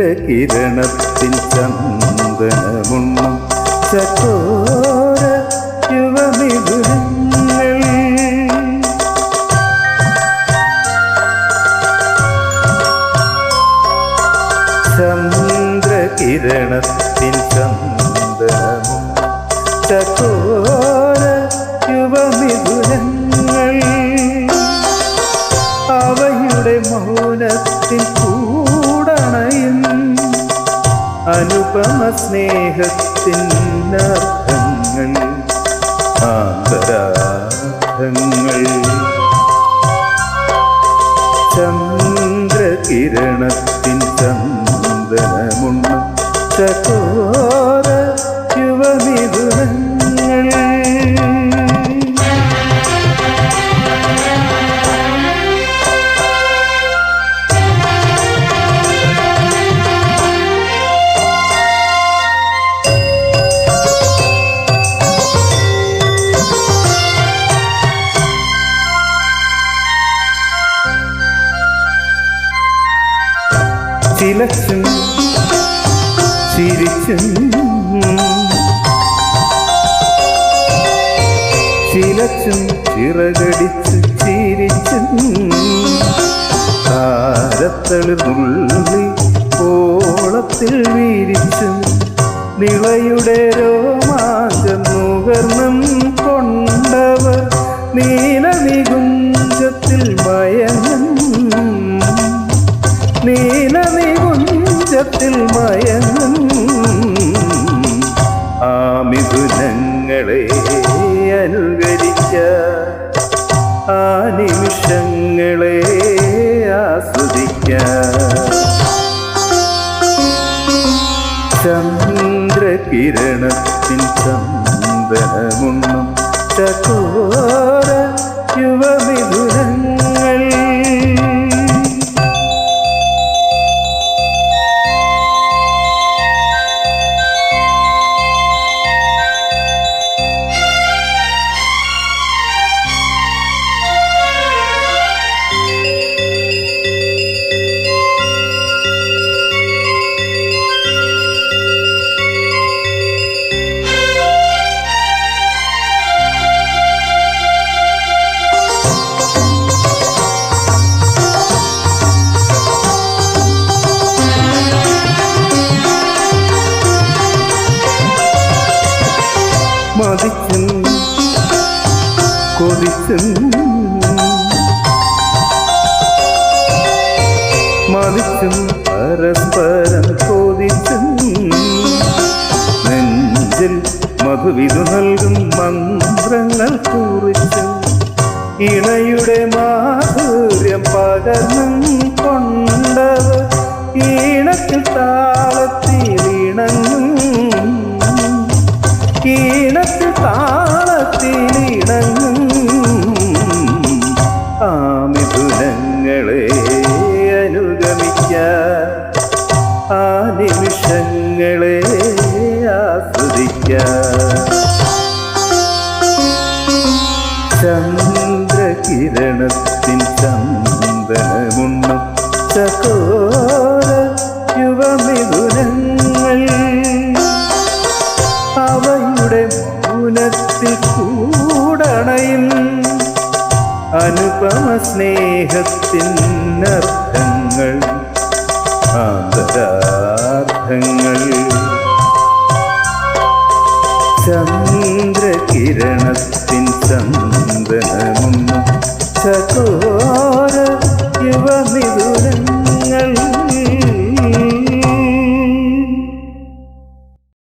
ചന്ദ്രകിരണത്തിൻ ചന്ദനമുണ്ണം ചക്കോര യുവമിഥുനങ്ങൾ ചന്ദ്രകിരണത്തിൻ ചന്ദനമും ചക്കോര യുവമിഥുനങ്ങൾ അവയുടെ മൗനത്തിൽ കൂടണയും അനുപമ സ്നേഹത്തിൻ അർത്ഥങ്ങൾ. ചിലച്ചും ചിരിച്ചും ചിലച്ചും ചിറകടിച്ചു ചിരിച്ചും താരത്തളിർന്നുള്ളി ഓളത്തിൽ വീരിച്ചും നിളയുടെ രോമാഞ്ചം നുകർന്നും കൊണ്ടവർ നീലനികുഞ്ചത്തിൽ മയങ്ങും നീലനികുഞ്ചത്തിൽ മയങ്ങും ആ മിഥുനങ്ങളെ അനുകരിച്ച ആ നിമിഷങ്ങളെ ആസ്വദിക്ക. ചന്ദ്രകിരണത്തിൻ ചന്ദനമുണ്ണം ചകോര യുവമിഥുനങ്ങൾ മതിച്ചും കൊതിച്ചും മതിച്ചും പരസ്പരം കൊതിച്ചും നെഞ്ചിൽ മധുവിധു നൽകും മന്ത്രങ്ങൾ കുറിച്ചും ഇണയുടെ മാധുര്യം പകർന്നും കൊണ്ടവർ ഈണത്തിൽ താളത്തിൽ മിഥുനങ്ങളെ അനുഗമിക്ക. ആ നിമിഷങ്ങളെ ആസ്വദിക്ക. ചന്ദ്രകിരണത്തിൻ ചന്ദനമുണ്ണം ചകോര അനുപമ സ്നേഹത്തിൻ അർത്ഥങ്ങൾ ആന്തരാർത്ഥങ്ങൾ. ചന്ദ്രകിരണത്തിൻ ചന്ദനമൊന്നും യുവമിഥു